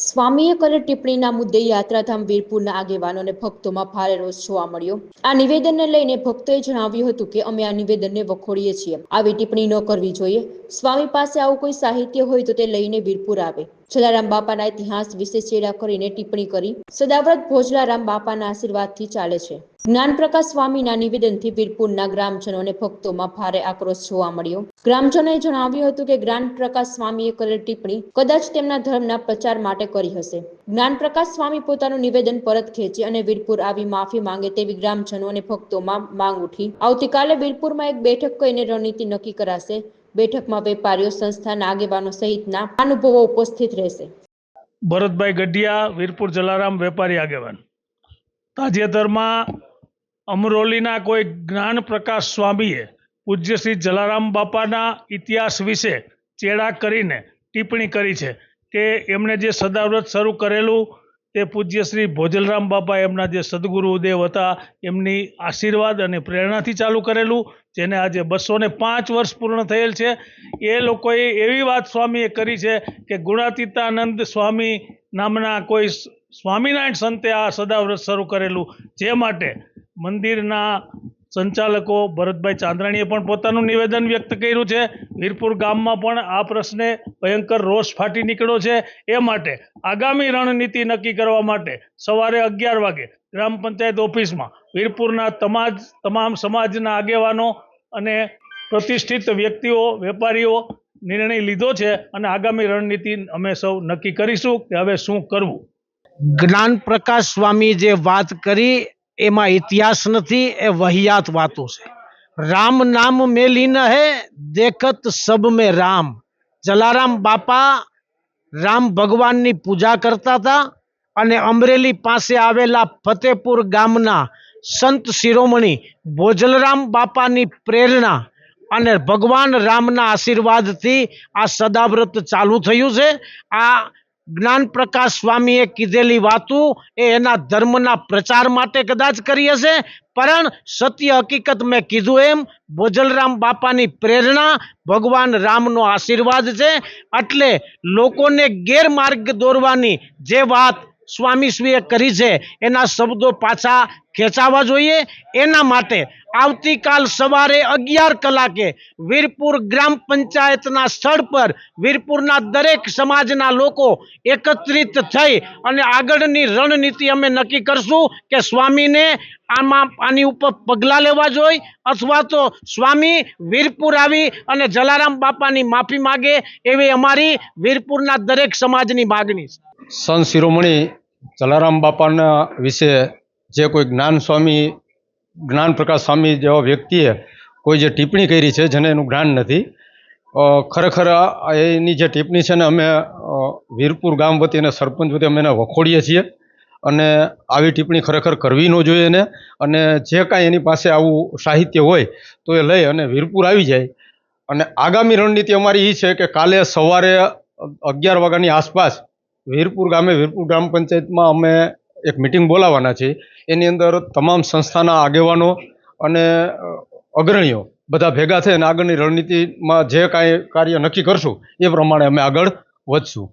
સ્વામીએ કરેલ ટિપ્પણીના મુદ્દે યાત્રાધામ વીરપુરના આગેવાનો અને ભક્તોમાં ભારે રોષ જોવા મળ્યો. આ નિવેદનને લઈને ભક્તોએ જણાવ્યું હતું કે અમે આ નિવેદનને વખોડીએ છીએ. આવી ટિપ્પણી ન કરવી જોઈએ. સ્વામી પાસે આવું કોઈ સાહિત્ય હોય તો તે લઈને વીરપુર આવે. જલારામ બાપાના ઇતિહાસ વિશે ચેડા કરીને ટિપ્પણી કરી. સદાવ્રત ભોજલારામ બાપાના આશીર્વાદથી ચાલે છે. જ્ઞાનપ્રકાશ સ્વામીના નિવેદનથી વીરપુરના ગ્રામજનો અને ભક્તોમાં ભારે આક્રોશ જોવા મળ્યો. ગ્રામજનોએ જણાવ્યું હતું કે જ્ઞાનપ્રકાશ સ્વામીએ કરેલ ટિપ્પણી કદાચ તેમના ધર્મના પ્રચાર માટે કરી હશે. જ્ઞાનપ્રકાશ સ્વામી પોતાનું નિવેદન પરત ખેંચે અને વીરપુર આવી માફી માંગે તેવી ગ્રામજનો અને ભક્તોમાં માંગ ઉઠી. આવતીકાલે વીરપુરમાં એક બેઠક કરીને રણનીતિ નક્કી કરાશે. બેઠકમાં વેપારીઓ, સંસ્થાના આગેવાનો સહિતના અનુભવો ઉપસ્થિત રહેશે. ભરતભાઈ ગઢિયા, વીરપુર જલારામ વેપારી આગેવાન. તાજેતરમાં અમરોલીના કોઈ જ્ઞાન પ્રકાશ સ્વામીએ પૂજ્ય શ્રી જલારામ બાપાના ઇતિહાસ વિશે ચેડા કરીને ટિપ્પણી કરી છે કે એમણે જે સદાવ્રત શરૂ કરેલું તે પૂજ્ય શ્રી ભોજલરામ બાપા એમના જે સદગુરુદેવ હતા એમની આશીર્વાદ અને પ્રેરણાથી ચાલુ કરેલું જેને આજે બસો ને પાંચ વર્ષ પૂર્ણ થયેલ છે, એ લોકોએ એવી વાત સ્વામીએ કરી છે કે ગુણાતીતાનંદ સ્વામી નામના કોઈ સ્વામિનારાયણ સંતે આ સદાવ્રત શરૂ કરેલું, જે માટે મંદિરના સંચાલકો ભરતભાઈ ચાંદ્રાણીએ પણ પોતાનું નિવેદન વ્યક્ત કર્યું છે. વીરપુર ગામમાં પણ આ પ્રશ્ને ભયંકર રોષ ફાટી નીકળ્યો છે. એ માટે આગામી રણનીતિ નક્કી કરવા માટે સવારે અગિયાર વાગે ગ્રામ પંચાયત ઓફિસમાં વીરપુરના તમાજ, તમામ સમાજના આગેવાનો અને પ્રતિષ્ઠિત વ્યક્તિઓ, વેપારીઓ નિર્ણય લીધો છે અને આગામી રણનીતિ અમે સૌ નક્કી કરીશું કે હવે શું કરવું. જ્ઞાન પ્રકાશ સ્વામી જે વાત કરી એમાં ઇતિહાસ નથી, એ વહિયાત વાતો છે. રામ નામ મેલી ન હે, દેખત સબ મે રામ. જલારામ બાપા રામ ભગવાનની પૂજા કરતા હતા અને અમરેલી પાસે આવેલા ફતેપુર ગામના સંત શિરોમણી ભોજલરામ બાપાની પ્રેરણા અને ભગવાન રામના આશીર્વાદથી આ સદાવ્રત ચાલુ થયું છે. આ જ્ઞાન પ્રકાશ સ્વામીએ કીધેલી વાતો એ એના ધર્મના પ્રચાર માટે કદાચ કરી હશે, પણ સત્ય હકીકત મેં કીધું એમ, ભોજલરામ બાપાની પ્રેરણા ભગવાન રામનો આશીર્વાદ છે. એટલે લોકોને ગેરમાર્ગ દોરવાની જે વાત સ્વામીશ્રીએ કરી છે. એના શબ્દો પાછા ખેંચાવા જોઈએ. એના માટે આવતીકાલ સવારે અગિયાર કલાકે વીરપુર ગ્રામ પંચાયતના સ્થળ પર વીરપુરના દરેક સમાજના લોકો એકત્રિત થઈ અને આગળની રણનીતિ અમે નક્કી કરશું કે સ્વામીને આમાં આની ઉપર પગલાં લેવા જોઈએ અથવા તો સ્વામી વીરપુર આવી અને જલારામ બાપાની માફી માગે એવી અમારી વીરપુરના દરેક સમાજની માગણી છે. સંત શિરોમણી જલારામ બાપાના વિશે જે કોઈ જ્ઞાન સ્વામી, જ્ઞાન પ્રકાશ સ્વામી જેવા વ્યક્તિએ કોઈ જે ટિપ્પણી કરી છે જેને એનું જ્ઞાન નથી ખરેખર એની જે ટિપ્પણી છે ને અમે વીરપુર ગામ વતી અને સરપંચ વતી અમે એને વખોડીએ છીએ અને આવી ટિપ્પણી ખરેખર કરવી ન જોઈએ એને અને જે કાંઈ એની પાસે આવું સાહિત્ય હોય તો એ લઈ અને વીરપુર આવી જાય. અને આગામી રણનીતિ અમારી એ છે કે કાલે સવારે અગિયાર વાગ્યાની આસપાસ વીરપુર ગામે, વીરપુર ગ્રામ પંચાયતમાં અમે એક મિટિંગ બોલાવવાના છીએ. એની અંદર તમામ સંસ્થાના આગેવાનો અને અગ્રણીઓ બધા ભેગા થઈને આગળની રણનીતિમાં જે કાંઈ કાર્ય નક્કી કરશું એ પ્રમાણે અમે આગળ વધશું.